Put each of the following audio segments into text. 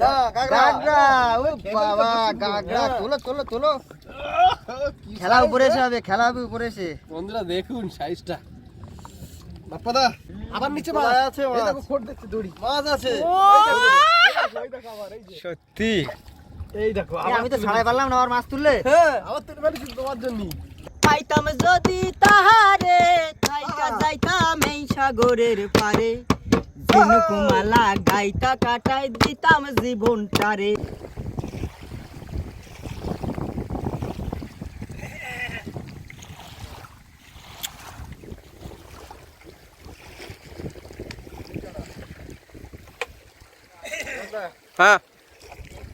না গাগরা। ওই বাবা গাগরা খেলা উপরে এসে হবে খেলা হবে উপরে এসে। বন্ধুরা দেখুন সাইজটা বাপ্পাদা আবার নিচে মাছ। আছে এই দেখো খোট দেখতে দড়ি। মাছ আছে। এই দেখো আবার এই যে। সত্যি। এই দেখো আমি তো ছাড়াই পারলাম না আমার মাছ তুললে। হ্যাঁ। মানে কিন্তু তোমার পাইতাম যদি তাহারে থাইকা যাইতাম এই সাগরের পারে। ঝিনুকুমালা গাইতা কাটাই দিতাম জীবনটারে। হ্যাঁ।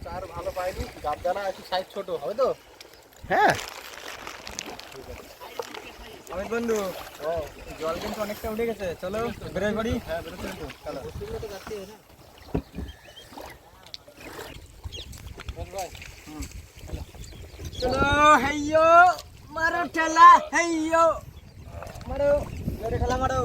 চার ভালো পাইনি গাবদানা একটু সাইজ ছোট হবে তো? হ্যাঁ। বন্ধু। জল কিন্তু অনেকটা উঠে গেছে। চলো বেরোয় পড়ি হ্যাঁ বেরোতে চলো। চলো হেইয়ো মারো ঠেলা হেইয়ো। মারো জোরে ঠেলা মারো।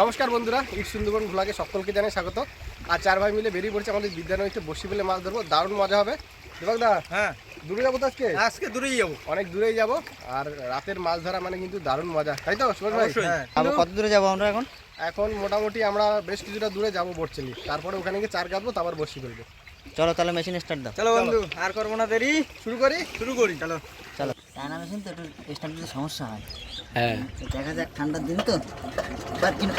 নমস্কার বন্ধুরা ইট সুন্দরবন ভ্লগে সকলকে জানাই স্বাগত। আর চার ভাই মিলে বেরিয়ে পড়ছে আমাদের বিদ্যানগরীতে বসি পেলে মাছ ধরবো। দারুণ মজা হবে। দা হ্যাঁ। দূরে যাব তো আজকে? আজকে দূরেই যাব। অনেক দূরেই যাব। আর রাতের মাছ ধরা মানে কিন্তু দারুণ মজা। তাই তো সুভাষ ভাই? আবার কত দূরে যাব আমরা এখন? এখন মোটামুটি আমরা বেশ কিছুটা দূরে যাব বটচেলি। তারপরে ওখানে গিয়ে চার কাটবো তারপর বসি করব। চলো তাহলে মেশিন স্টার্ট দাও। চলো বন্ধু আর করব না দেরি। শুরু করি? শুরু করি। চলো। চলো। চায়না মেশিন তো একটু স্টার্ট দিতে সমস্যা হয়। হ্যাঁ। দেখা যাক ঠান্ডার দিন তো। এবার কিনা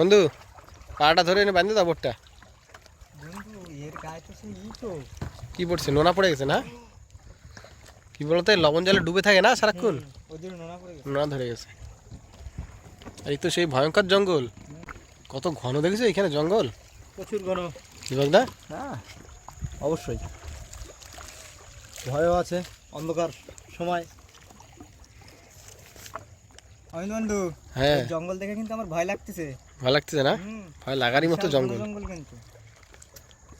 বন্ধু পাটা ধরে এনে বাঁধে দাও বোটটা। কি পড়ছে? নোনা পড়ে গেছে না? কি বলতো লবণ জলে ডুবে থাকে না সারাক্ষণ? নোনা ধরে গেছে। এই তো সেই ভয়ঙ্কর জঙ্গল। কত ঘন দেখেছ এখানে জঙ্গল? প্রচুর ঘন। দীপকদা হ্যাঁ অবশ্যই। ভয়ও আছে অন্ধকার সময়। অমিত বন্ধু হ্যাঁ। জঙ্গল দেখে কিন্তু আমার ভয় লাগতেছে। ভালো লাগতেছে না? ভয় লাগারই মতো জঙ্গল। জঙ্গল কিন্তু।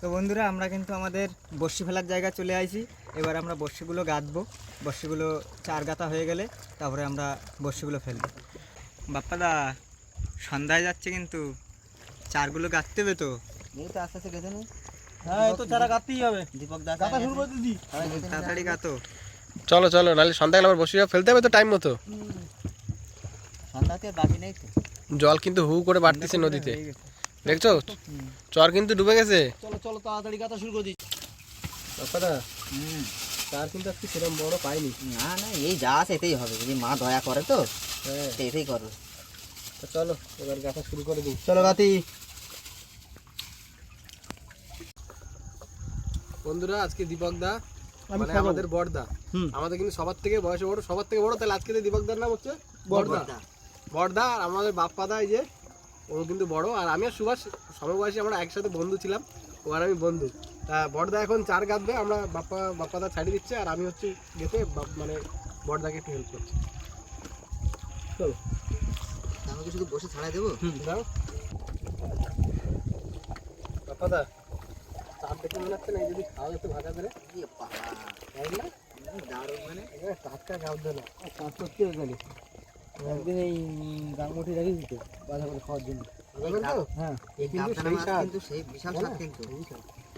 তো বন্ধুরা আমরা কিন্তু আমাদের বর্ষি ফেলার জায়গা চলে আইছি। এবার আমরা বর্ষিগুলো গাঁথবো। বর্ষিগুলো চার গাঁথা হয়ে গেলে তারপরে আমরা বর্ষিগুলো ফেলব। বাপ্পাদা সন্ধ্যায় যাচ্ছে কিন্তু। চারগুলো গাঁথতে হবে তো? এই তো আস্তে আস্তে গেছে নি। হ্যাঁ তো চারা গাঁথতেই হবে। দীপক দাস গাঁথা শুরু করে দিদি হ্যাঁ। তাড়াতাড়ি গাঁথো। চলো চলো নাহলে সন্ধ্যাকালে আবার বসে ফেলতে হবে তো টাইম মতো। সন্ধ্যাতে বাকি নেই তো। জল কিন্তু হু করে বাড়তেছে নদীতে। দেখছ? চর কিন্তু ডুবে গেছে। চলো চলো তাড়াতাড়ি গাঁথা শুরু করে হুম। চার কিন্তু আজকে সেরকম বড় পাইনি। না না এই যা আছে এতেই হবে। যদি মা দয়া করে তো হ্যাঁ। এতেই করবে। তো চলো এবার গাথা শুরু করে দিই। চলো গাঁথি। বন্ধুরা আজকে দীপক দা মানে আমাদের বড়দা। আমাদের কিন্তু সবার থেকে বয়সে বড় সবার থেকে বড় তাহলে আজকে দীপক দার নাম হচ্ছে বড়দা। বড়দা আর আমাদের বাপ্পা দা এই যে ও কিন্তু বড়। আর আমি আর সুভাষ সমবয়সী আমরা একসাথে বন্ধু ছিলাম ও আর আমি বন্ধু। তা বড়দা এখন চার গাঁথবে আমরা বাপ্পা বাপ্পা দা ছাড়িয়ে দিচ্ছে আর আমি হচ্ছে গেতে মানে বড়দাকে একটু হেল্প করছি। চলো। আমি শুধু বসে ছাড়াই দেবো? দাও বাপ্পা দা চার দেখে মনে হচ্ছে না যদি খাওয়া যেত ইয়ে বাবা, তাই না? দারুণ মানে। টাটকা না কাজ করতে তাহলে একদিন এই গাঙ্গুটি রেখে দিতে বাধা করে খাওয়ার জন্য। হ্যাঁ। কিন্তু সেই বিশাল হ্যাঁ, স্বাদ কিন্তু।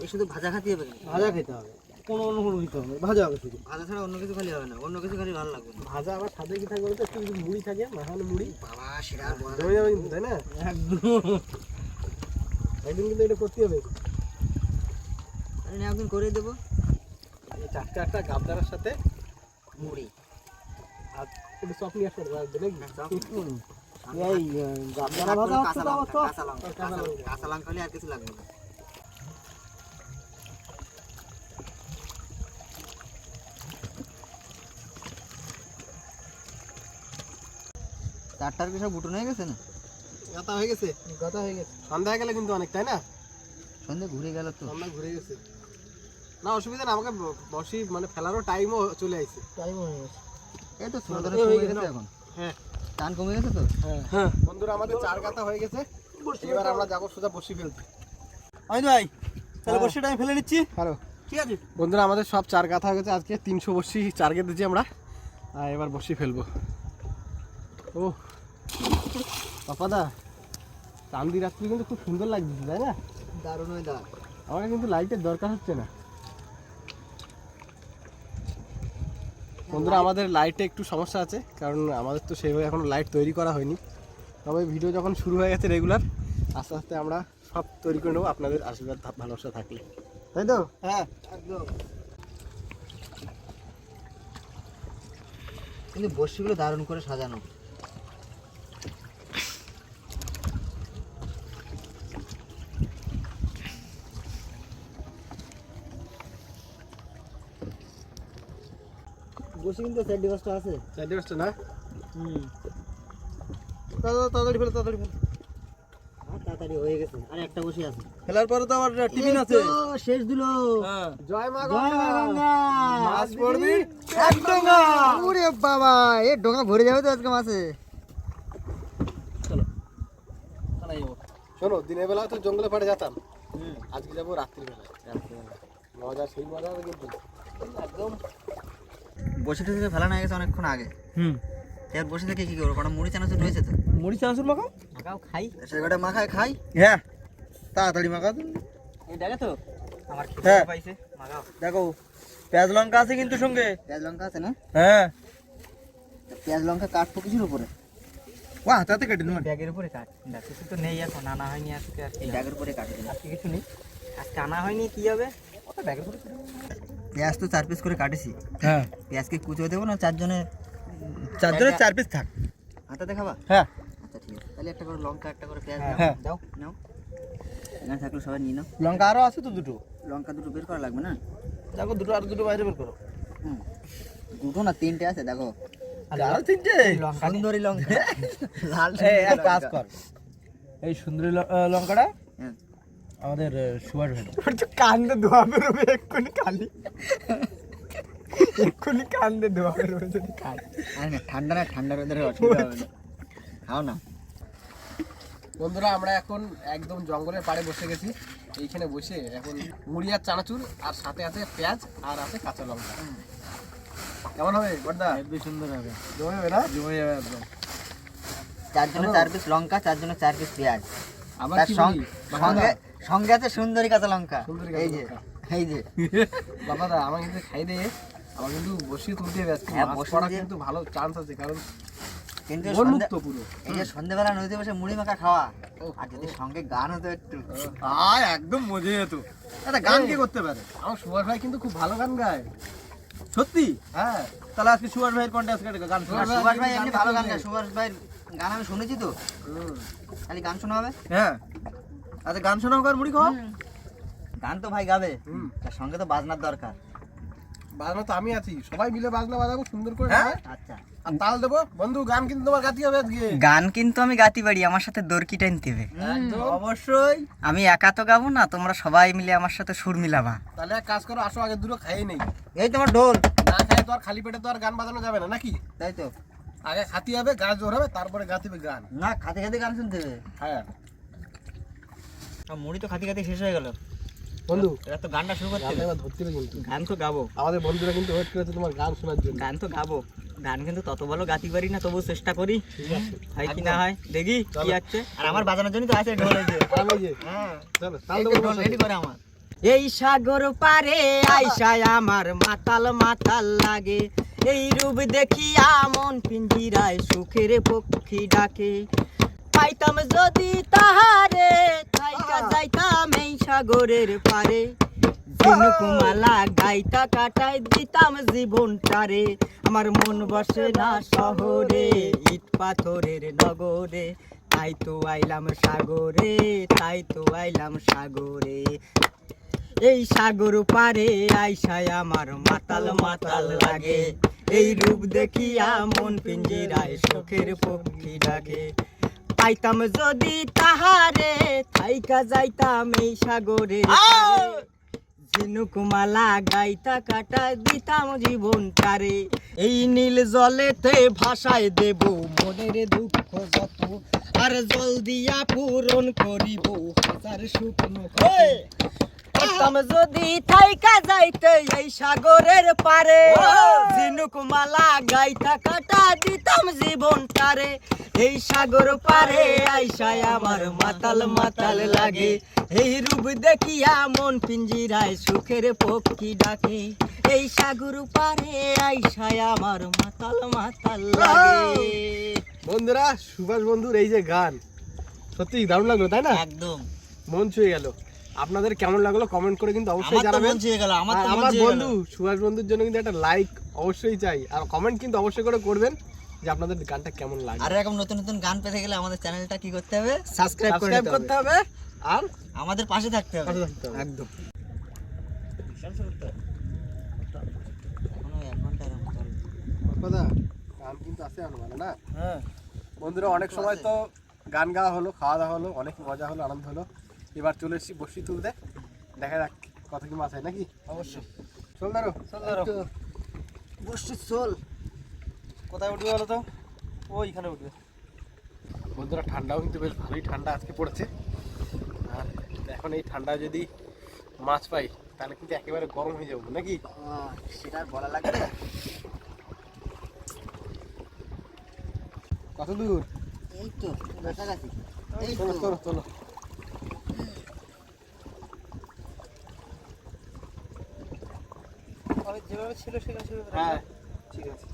এই শুধু ভাজা খাতে হবে। ভাজা খেতে হবে। কোনো অন্য কোনো দিতে হবে ভাজা হবে শুধু। ভাজা ছাড়া অন্য কিছু খালি হবে না অন্য কিছু খালি ভালো লাগবে ভাজা আবার সাথে কি থাকবে বলতো? একটু মুড়ি থাকে মাখানো মুড়ি। বাবা সেটা জমে যাবে তাই না? একদম। একদিন কিন্তু এটা করতে হবে। একদিন করে দেবো। এই চারটে আটটা গাবদানার সাথে মুড়ি। আর একটু চপ নিয়ে আসবে এই গাবদানা ভাজা হচ্ছে কাঁচা তো আমার লঙ্কা তো কাঁচা লঙ্কা কাঁচা লঙ্কা। কাঁচা লঙ্কা হলে আর কিছু লাগবে না। চারটার কি সব গুটন হয়ে গেছে না? গাতা হয়ে গেছে? গাতা হয়ে গেছে। সন্ধ্যা হয়ে গেলে কিন্তু অনেক তাই না? সন্ধ্যা ঘুরে গেল তো। সন্ধ্যা ঘুরে গেছে। না অসুবিধা না আমাকে বসি মানে ফেলারও টাইমও চলে আসছে টাইম হয়ে গেছে। এই তো ছোট ধরে হয়ে কমে গেছে এখন। হ্যাঁ। টান কমে গেছে তো? হ্যাঁ। বন্ধুরা আমাদের চার গাতা হয়ে গেছে। এবার আমরা যাব সোজা বসি ফেলতে। আমি ভাই তাহলে বসিটা আমি ফেলে নিচ্ছি। ভালো ঠিক আছে? বন্ধুরা আমাদের সব চার গাথা হয়ে গেছে। আজকে তিনশো বসি চার গেঁথেছি আমরা। আর এবার বসি ফেলব। ও পাপাদা চান্দি রাত্রি কিন্তু খুব সুন্দর লাগছে তাই না? দারুণ হয়ে দাঁড় আমাকে কিন্তু লাইটের দরকার হচ্ছে না। বন্ধুরা, আমাদের লাইটে একটু সমস্যা আছে, কারণ আমাদের তো সেইভাবে এখনও লাইট তৈরি করা হয়নি। তবে ভিডিও যখন শুরু হয়ে গেছে রেগুলার আস্তে আস্তে আমরা সব তৈরি করে নেব, আপনাদের আশীর্বাদ ভালোবাসা থাকলে। তাই তো? হ্যাঁ একদম। কিন্তু বস্তিগুলো দারুণ করে সাজানো। বসে কিন্তু চার ডিভাসটা আছে। চারটে পাঁচটা না? হুম। তাড়াতাড়ি ফেলে তাড়াতাড়ি ফেলে। আর তাড়াতাড়ি হয়ে গেছে আর একটা বসে আছে। ফেলার পরে তো আমার টিফিন আছে। শেষ দিলো। হ্যাঁ। জয় মা গঙ্গা। মাছ পড়বি? একদম। ওরে বাবা এ ডোঙা ভরে যাবে তো আজকে মাছে। শোনো দিনের বেলা তো জঙ্গলে পাড়ে যেতাম। আজকে যাব রাত্রি বেলা মজা সেই মজা কিন্তু। একদম। বসে থেকে ফেলানো হয়ে গেছে অনেকক্ষণ আগে। হুম। এবার বসে থেকে কি করব? কারণ মুড়ি চানাচুর রয়েছে তো। মুড়ি চানাচুর মাখাও? মাখাও খাই। সে কটা মাখায় খাই। হ্যাঁ। তাড়াতাড়ি মাখা এই দেখে তো আমার হ্যাঁ। খিদে পাইছে মাখাও। দেখো পেঁয়াজ লঙ্কা আছে কিন্তু সঙ্গে। পেঁয়াজ লঙ্কা আছে না? হ্যাঁ। পেঁয়াজ লঙ্কা কাটবো কিছুর উপরে? বাহ তাতে কেটে নেবেন। ব্যাগের উপরে কাট। দেখ কিছু তো নেই এখন আনা হয়নি আজকে আর কি ব্যাগের উপরে কাটে। আজকে কিছু নেই। আজকে আনা হয়নি কি হবে? ওটা ব্যাগের উপরে। পেঁয়াজ তো চার পিস করে কাটেছি। হ্যাঁ। পেঁয়াজকে কুচো দেবো না চারজনে চারজনের চার পিস থাক। হাতে দেখাবা? হ্যাঁ। আচ্ছা ঠিক আছে। তাহলে একটা করে লঙ্কা একটা করে পেঁয়াজ হ্যাঁ, দাও। হ্যাঁ। নাও। এখানে থাকলে সবাই নিয়ে নাও। লঙ্কা আরও আছে তো দুটো। লঙ্কা দুটো বের করা লাগবে না? দেখো দুটো আর দুটো বাইরে বের করো। হুম। দুটো না তিনটে আছে দেখো। আরও তিনটে? সুন্দরী লঙ্কা। লাল এই এক কাজ কর। এই সুন্দরী ল- লঙ্কাটা। আমাদের সুভাষ ভাই কান্দে ধোয়া বেরোবে এক্ষুনি খালি। এক্ষুনি কান্দে ধোয়া বেরোবে যদি খাই। না ঠান্ডা না ঠান্ডার ওদের অসুবিধা হবে না। খাও না। বন্ধুরা আমরা এখন একদম জঙ্গলের পাড়ে বসে গেছি। এইখানে বসে এখন মুড়ি আর চানাচুর আর সাথে আছে পেঁয়াজ আর আছে কাঁচা লঙ্কা। কেমন হবে বর্দা? হেব্বি সুন্দর হবে। জমে যাবে না? জমে যাবে একদম। চারজনে চার পিস লঙ্কা চারজনে চার পিস পেঁয়াজ। আবার তার সঙ্গে? সঙ্গে আছে সুন্দরী কাঁচা লঙ্কা। এই যে এই যে। বাবাদা আমার কিন্তু খাই দে আমার কিন্তু বসিয়ে তুলতে হবে আজকে হ্যাঁ, মাছ পড়া কিন্তু ভালো চান্স আছে কারণ কিন্তু মন পুরো। এই যে সন্ধ্যেবেলা নদীতে বসে মুড়ি মাখা খাওয়া আর যদি সঙ্গে গান হতো একটু। আয় একদম মজে যেত। একটা গান কি করতে পারে? আমার সুভাষ ভাই কিন্তু খুব ভালো গান গায়। সত্যি? হ্যাঁ তাহলে আজকে সুভাষ ভাইয়ের কন্ট্যাক্ট গান আর শোনা সুভাষ ভাই এমনি ভালো গান গায় সুভাষ ভাইয়ের গান আমি শুনেছি তো। খালি গান শোনা হবে? হ্যাঁ। আচ্ছা গান শোনাও কার মুড়ি খাওয়া হুম। গান তো ভাই গাবে। তার সঙ্গে তো বাজনার দরকার। বাজনা তো আমি আছি। সবাই মিলে বাজনা বাজাবো সুন্দর করে হ্যাঁ? আচ্ছা। আর তাল দেবো। বন্ধু গান কিন্তু তোমার গাতি হবে আজকে। গান কিন্তু আমি গাতি পারি আমার সাথে দরকি হবে। একদম। অবশ্যই। আমি একা তো গাবো না তোমরা সবাই মিলে আমার সাথে সুর মিলাবা। তাহলে এক কাজ করো আসো আগে দুটো খাইয়ে নেই। এই তোমার ঢোল। না খাই তো আর খালি পেটে তো আর গান বাজানো যাবে না নাকি? তাই তো। আগে খাতি হবে গাছ জোর হবে তারপরে গাতিবে গান। না খাতে খাতে গান শুনতে হবে। হ্যাঁ। মুড়ি তো খাতি খাতি শেষ হয়ে গেল। বন্ধু এবার তো গানটা শুরু করতে এবার ধরতে কিন্তু গান তো গাবো। আমাদের বন্ধুরা কিন্তু ওয়েট করেছে তোমার গান শোনার জন্য। গান তো গাবো। গান কিন্তু তত ভালো গাতি পারি না তবু চেষ্টা করি। হয় কি না হয় দেখি কি আছে। আর আমার বাজানোর জন্য তো আছে ঢোল আর এই যে, হ্যাঁ। চলো তাল এই দেবো রেডি করে আমার। এই সাগর পারে আইসায় আমার মাতাল মাতাল লাগে। এই রূপ দেখিয়া মন পিঞ্জিরায় সুখের পক্ষী ডাকে। পাইতাম যদি তাহারে এই সাগরের পারে। ঝিনুকুমালা গাইতা কাটাই দিতাম জীবনটারে। আমার মন বসে না শহরে, ইট পাথরের নগরে। তাই তো আইলাম সাগরে, তাই তো আইলাম সাগরে। এই সাগর পারে আইসায় আমার মাতাল মাতাল লাগে। এই রূপ দেখিয়া মন পিঞ্জিরায়, সুখের পক্ষী ডাকে। পাইতাম যদি তাহারে থাইকা যাইতাম এই সাগরে। ঝিনুক মালা গাইতা কাটা দিতাম জীবন তারে। এই নীল জলেতে ভাষায় দেব মনের দুঃখ যত আর জল দিয়া পূরণ করিব হাজার শুকনো পাইতাম যদি থাইকা যাইতে এই সাগরের পারে। ঝিনুক মালা গাইতা কাটা দিতাম জীবন তারে এই সাগর পারে আইসায় আমার মাতাল মাতাল লাগে। এই রূপ দেখিয়া মন পিঞ্জিরায় সুখের পক্ষী ডাকে। এই সাগর পারে আইসায় আমার মাতাল মাতাল লাগে। বন্ধুরা সুভাষ বন্ধুর এই যে গান সত্যি দারুণ লাগল তাই না? একদম। মন ছুঁয়ে গেল। আপনাদের কেমন লাগল কমেন্ট করে কিন্তু অবশ্যই জানাবেন। আমার। বন্ধু সুভাষ বন্ধুর জন্য কিন্তু একটা লাইক অবশ্যই চাই। আর কমেন্ট কিন্তু অবশ্যই করে করবেন যে আপনাদের গানটা কেমন লাগে। আর এরকম নতুন নতুন গান পেতে গেলে আমাদের চ্যানেলটা কি করতে হবে? সাবস্ক্রাইব করে সাবস্ক্রাইব করতে হবে। আর আমাদের পাশে থাকতে হবে। একদম। গান কিন্তু আছে মানে না? হ্যাঁ। বন্ধুরা অনেক সময় তো গান গাওয়া হলো খাওয়া দাওয়া হলো অনেক মজা হলো আনন্দ হলো। এবার চলে এসেছি বসি তুলতে। দেখা যাক কত কি মাছ হয় নাকি? অবশ্যই। চল দাঁড়ো চল দাঁড়ো। বসছি চল কোথায় উঠবে বলো তো? ওইখানে উঠবে। বন্ধুরা ঠান্ডাও কিন্তু বেশ ভালোই ঠান্ডা আজকে পড়েছে। আর এখন এই ঠান্ডা যদি মাছ পাই তাহলে কিন্তু একেবারে গরম হয়ে যাব নাকি? সেটা আর বলা লাগবে কত দূর? এই তো কাছাকাছি এই চলো চলো চলো। যেভাবে ছিল সেভাবে হ্যাঁ। ঠিক আছে।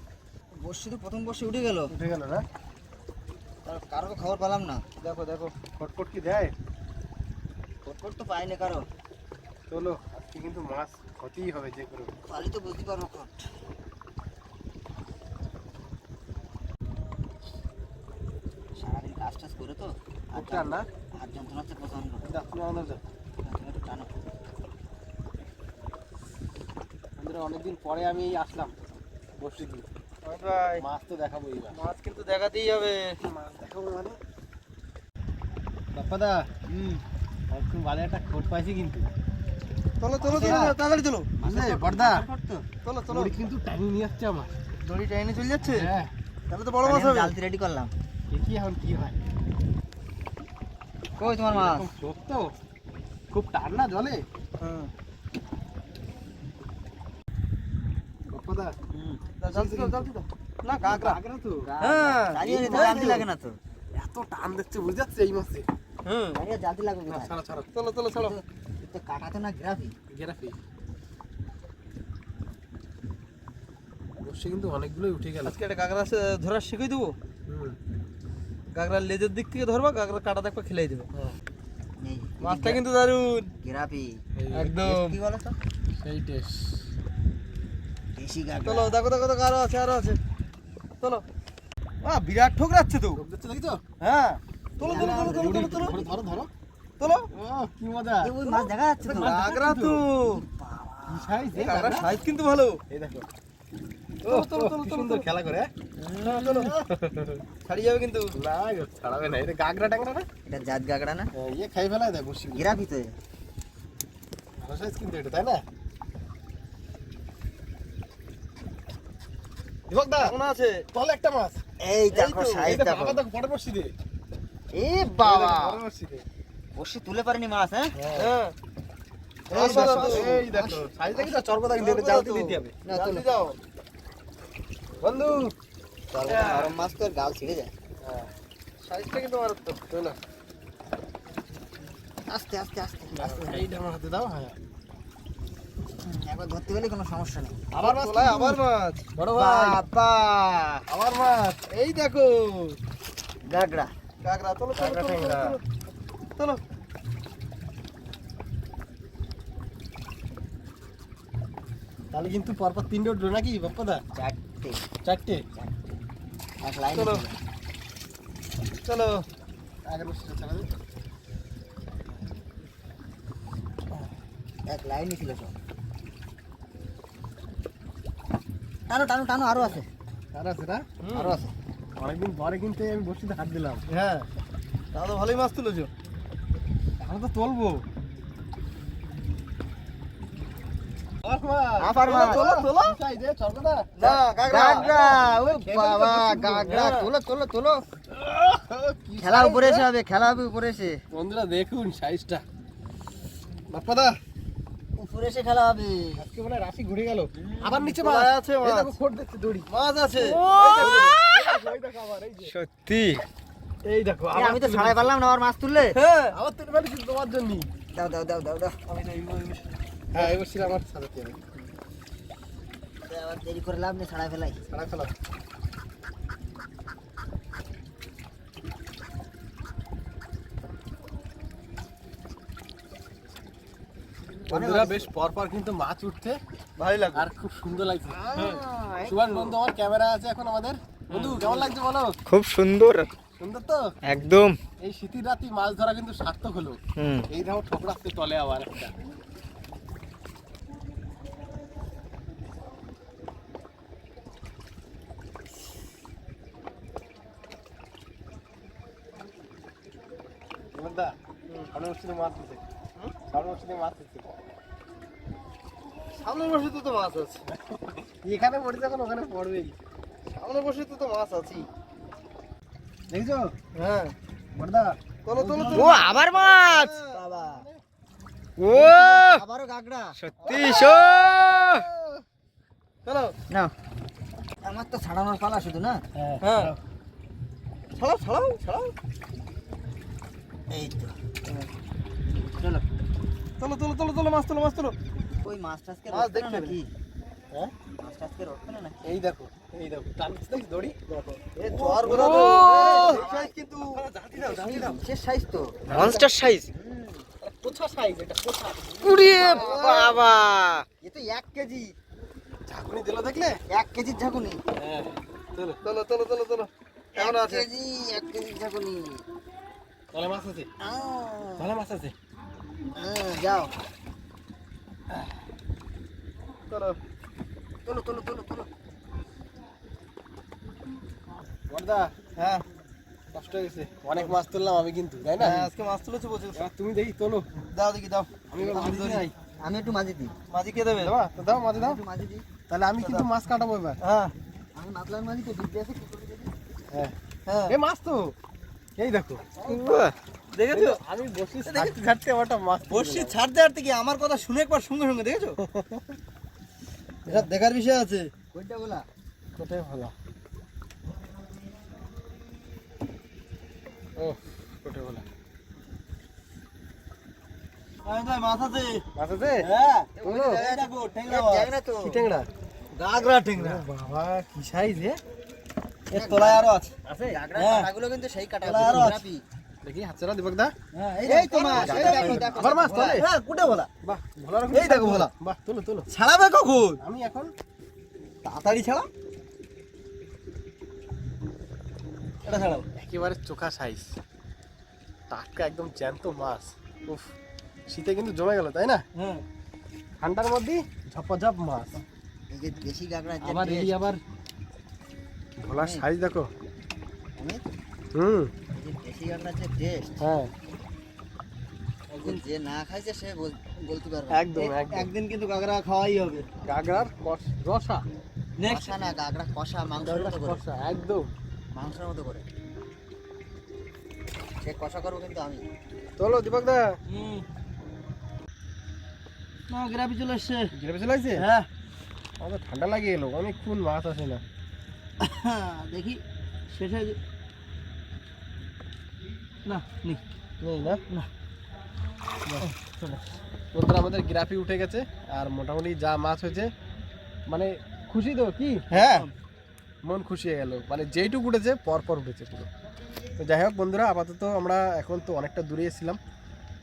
বসছি তো প্রথম বসে উঠে গেল। উঠে গেল না? কারও খবর পেলাম না। দেখো দেখো ফটফট কি দেয়? খবর তো পাইনি কারও। চলো আজকে কিন্তু মাছ হতেই হবে যে করে। খালি তো বুঝতে পারব কট সারাদিন কাজ টাজ করে তো? আর না? আর যন্ত্রণা হচ্ছে প্রচণ্ড যা, তুমি আমাদের যাও। তুমি একটু টানো বন্ধুরা অনেকদিন পরে আমি আসলাম বসে দিয়ে অমিত ভাই মাছ তো দেখাবো এইবার। মাছ কিন্তু দেখাতেই হবে। মাছ দেখাবো মানে? বাপ্পাদা হুম। একদম ভালো একটা খোট পাইছি কিন্তু। চলো চলো চলো তাড়াতাড়ি চলো। বুঝলে বর্দা চলো চলো দড়ি কিন্তু টাইম নিয়ে আসছে আমার। দড়ি টাইনে চলে যাচ্ছে? হ্যাঁ। তাহলে তো বড় মাছ হবে। জালতি রেডি করলাম। দেখি এখন কি হয়। কই তোমার মাছ? তো। খুব টান না জলে? হ্যাঁ বাপ্পাদা জলদি দাও জলদি দাও না কাঁকড়া কাঁকড়া তো। হ্যাঁ চালিয়ে লাগে না তো। এত টান দিচ্ছে বুঝে যাচ্ছে এই মাসে। হুম। চালিয়ে জালতি লাগবে কোথায় ছাড়া ছাড়া। চলো চলো চলো তো কাটাতে না গ্রাফি। গেরাফি। বসে কিন্তু অনেকগুলোই উঠে গেল। আজকে একটা কাঁকড়া সে- ধরা শিখিয়ে দেবো? হুম। কাঁকড়ার লেজের দিক থেকে ধরবা কাঁকড়া কাটা দেখবা খেলাই দেবে। হ্যাঁ। মাছটা কিন্তু দারুণ গ্রাফি। একদম। কি বলো তো সেই টেস্ট। দেশি চলো গাগরা দেখো দেখো দেখো আরও আছে আরও আছে। চলো। আ বিরাট ঠোকরাচ্ছে তো। লোক দেখছ দেখছ হ্যাঁ। তোলো তোলো তোলো তোলো তোলো তোলো ধরো ধরো তোলো ও কি মজা। ওই মাছ দেখা যাচ্ছে তো। কাঁকড়া তো। সাইজ এই কাঁকড়ার সাইজ কিন্তু ভালো। এই দেখো। সুন্দর খেলা করে হ্যাঁ? চলো ছাড়িয়ে যাবে কিন্তু। ছাড়াবে না। এটা গাগরা টাংরা না? এটা জাত গাগড়া না? ইয়ে খাই ফেলায় দেয় বসি গ্রাফি তো ভালো সাইজ কিন্তু এটা তাই না? দিবক দা আছে? তলে একটা মাছ। এই দেখো সাইজ দেখো, দেখো। দেখো বড় বসি দে এ বাবা। বড় বসি দে বসে তুলে পারেনি মাছ হ্যাঁ? হ্যাঁ। এই দেখো, আসো। এই দেখো। সাইজ দেখি তো চরকদা কিন্তু এটা দিতে হবে। না তুলে যাও বন্ধু। নরম মাছ তো গাল ছিঁড়ে যায়। হ্যাঁ। সাইজটা কিন্তু মারাত্মক আস্তে আস্তে। আস্তে আস্তে। এইটা আমার হাতে দাও হ্যাঁ। ধরতে গেলে কোনো সমস্যা নেই। আবার মাছ তোলায় আবার মাছ। বড় ভাই। বাবা আবার মাছ। এই দেখো। গাগড়া কাঁকড়া চলো চলো চলো, চলো তাহলে কিন্তু পরপর তিনটে উঠল নাকি বাপ্পাদা? চারটে। চারটে? এক লাইন চলো। চলো। এক লাইনই ছিল সব। টানো টানো টানো আরও আছে। আর আছে না? আরও আছে। অনেকদিন পরে কিন্তু আমি বসিতে হাত দিলাম। হ্যাঁ। তাহলে তো ভালোই মাছ তুলেছো। আমরা তো তুলবো। তোলো খেলা উপরে এসে হবে খেলা উপরে এসে। বন্ধুরা দেখুন সাইজটা বাপ্পাদা এসে খেলা হবে। আজকে মানে রাশি ঘুরে গেল। আবার নিচে মাছ। আছে এই মাছ। দেখো খোট দেখতে দড়ি। মাছ আছে। এই দেখো আবার এই যে। সত্যি? এই দেখো আমি তো ছাড়াই পারলাম না আমার মাছ তুললে। হ্যাঁ আবার তুলে ফেলেছি তোমার জন্যই। দাও দাও দাও দাও দাও। হ্যাঁ এবার ছিল আমার হবে আবার দেরি করে লাভ নেই ছাড়াই ফেলাই। সারা ফেলা বন্ধুরা বেশ পর পর কিন্তু মাছ উঠছে। ভালোই লাগবে আর খুব সুন্দর লাগছে। সুভাষ বন্ধু আমার ক্যামেরা আছে এখন আমাদের। বন্ধু কেমন লাগছে বলো? খুব সুন্দর। সুন্দর তো? একদম। এই শীতের রাতে মাছ ধরা কিন্তু সার্থক হলো। এই দেখো ঠোকরাতে তলে আবার একটা। মাছ দিচ্ছে সামনে বসে মাছ বসে তো মাছ আছে। এখানে পড়ে যখন ওখানে পড়বেই। সামনে বসে তো তো মাছ আছে। দেখছ? হ্যাঁ। বড়দা তোলো তোলো ও আবার মাছ! বাবা। ও! আবারও গাগরা। সত্যি শো! চলো। না আমার তো ছাড়ানোর পালা শুধু না? হ্যাঁ ছাড়াও ছাড়াও ছাড়াও। এই তো। চলো। চলো চলো চলো চলো মাছ তোলো মাছ তোলো। ওই মাছ টাছকে মাছ রটবে নাকি? হ্যাঁ? মাছ টাছকে রটবে না এই দেখো এই দেখো টানছিস দেখিস দড়ি। দেখো। এ জ্বর ও! সাইজ কিন্তু জাতি দাও জাতি দাও। বিশেষ সাইজ তো। মনস্টার সাইজ কোথা সাইজ এটা কোথা উড়িয়ে বাবা। এ তো এক কেজি। ঝাঁকুনি দিল দেখলে? এক কেজির ঝাঁকুনি। হ্যাঁ চলো চলো চলো চলো চলো। কেমন আছে? কেজি এক কেজির ঝাঁকুনি। ভালো মাছ আছে? ভালো মাছ আছে? আহ, যাও। চলো তোলো তোলো তোলো তোলো। বড়দা হ্যাঁ কষ্ট হয়ে গেছে। অনেক মাছ তুললাম আমি কিন্তু তাই না? হ্যাঁ, আজকে মাছ তুলেছো বলছো তুমি দেখি তোলো। দাও দেখি দাও। আমি মাছ ধরি। নাই আমি একটু মাঝি দিই। মাঝি কে দেবে। দাও মাঝে দাও একটু মাঝি দিই। তাহলে আমি কিন্তু মাছ কাটাবো এবার। হ্যাঁ। আমি মাতলার মাঝি তো বিদ্যে আছে কি করে দেখি? হ্যাঁ। হ্যাঁ। এ মাছ তো। এই দেখো। দেখেছ? আমি বসি ছাড়তে ছাড়তে আমারটা মাছ। ছাড়তে ছাড়তে কি আমার কথা শুনে একবার সঙ্গে সঙ্গে দেখেছ? এটা দেখার বিষয় আছে। কোনটা বলা। কোথায় ভালো ও কোথায় ভালো মাছ আছে। মাছ আছে? হ্যাঁ। দেখো গাগরা বাবা কি সাইজ রে এর তলায় আরও আছে। আছে? হ্যাঁ। কাটাগুলো কিন্তু সেই কাটা আরও আছে। দেখি হাতছাড়া দিবক দা? হ্যাঁ এই তো মাছ এই দেখো দেখো আবার মাছ তোলে। হ্যাঁ কুটে বলা। বাহ ভালো রকম এই দেখো ভোলা। বাহ তোলো তোলো। ছাড়াবে কখন? আমি এখন তাড়াতাড়ি ছাড়া। এটা ছাড়াও। একেবারে চোখা সাইজ টাটকা একদম জ্যান্ত মাছ। উফ শীতে কিন্তু জমে গেল তাই না? হ্যাঁ। ঠান্ডার মধ্যে ঝপঝপ মাছ। এই যে দেশি গাগরা যে আবার এই আবার ভোলার সাইজ দেখো। হুম। দেশি যে টেস্ট হ্যাঁ। একদিন যে না খাইছে সে বলতে পারবে একদম একদিন কিন্তু গাগরা খাওয়াই হবে। গাগরার কষ- রসা। নেক্সট না গাগরা কষা মাংসের মতো করে। কষা একদম। মাংসের মতো করে। সে কষা করব কিন্তু আমি। চলো দীপক দা। হুম। না গ্রাবি চলে এসছে। গিরে চলে আসছে হ্যাঁ। ঠান্ডা লাগে এলো। অনেকক্ষণ মাছ আসে না। দেখি শেষে না নি। নেই না? না। বন্ধুরা আমাদের গ্রাফি উঠে গেছে আর মোটামুটি যা মাছ হয়েছে মানে খুশি তো কি? হ্যাঁ। মন খুশি হয়ে গেল। মানে যেইটুকু উঠেছে পর পর উঠেছে পুরো। তো যাই হোক বন্ধুরা আপাতত আমরা এখন তো অনেকটা দূরে এসেছিলাম।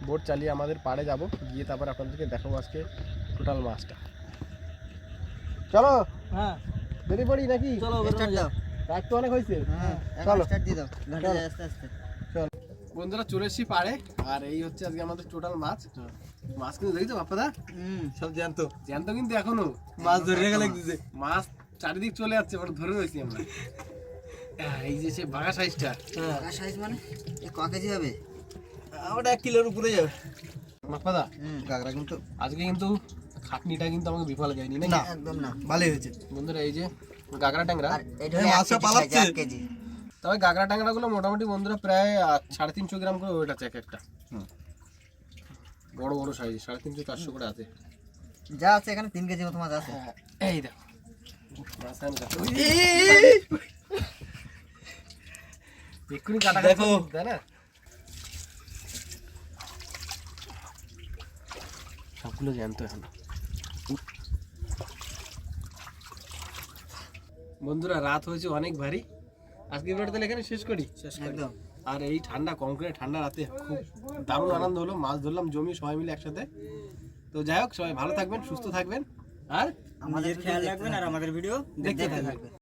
বোট চালিয়ে আমাদের পাড়ে যাব গিয়ে তারপর আপনাদেরকে দেখাবো আজকে টোটাল মাছটা। চলো। হ্যাঁ। বেরিয়ে পড়ি নাকি? চলো স্টার্ট দাও। রাত তো অনেক হয়েছে। হ্যাঁ চলো। স্টার্ট দিয়ে দাও। ঘাটে। আস্তে আস্তে। বন্ধুরা চলে এসেছি পাড়ে। আর এই হচ্ছে আজকে আমাদের টোটাল মাছ। মাছ কিন্তু দেখছ বাপ্পাদা? সব জানতো জ্যান্ত কিন্তু এখনও। মাছ ধরে লাগতেছে মাছ চারিদিক চলে যাচ্ছে ওটা ধরে রয়েছি আমরা। এই যে সে বাঘা সাইজটা সাইজ মানে? এ ক কেজি হবে? ওটা এক কিলোর উপরে যাবে। মাপাদা গাগরা কিন্তু আজকে কিন্তু খাটনিটা কিন্তু আমাকে বিফলে যায়নি নাকি? একদম না ভালোই হয়েছে। বন্ধুরা এই যে গাগরা ট্যাংরা। কেজি তবে গাগরা ট্যাংরা গুলো মোটামুটি বন্ধুরা প্রায় সাড়ে তিনশো গ্রাম করে ওয়েট আছে এক একটা। বড় বড় সাইজ সাড়ে তিনশো চারশো করে আছে। যা আছে এখানে তিন কেজি মতো মাছ আছে। এই দেখো। দেখো। এক্ষুনি কাটা দেখো। তাই না? সবগুলো জ্যান্ত এখন। বন্ধুরা রাত হয়েছে অনেক ভারী। আজকে ভিডিওটা তাহলে এখানে শেষ করি? শেষ একদম। আর এই ঠান্ডা কংক্রিটে ঠান্ডা রাতে খুব দারুণ আনন্দ হলো। মাছ ধরলাম জমি সবাই মিলে একসাথে। তো যাই হোক সবাই ভালো থাকবেন সুস্থ থাকবেন। আর আমাদের খেয়াল রাখবেন আর আমাদের ভিডিও দেখতে থাকবেন।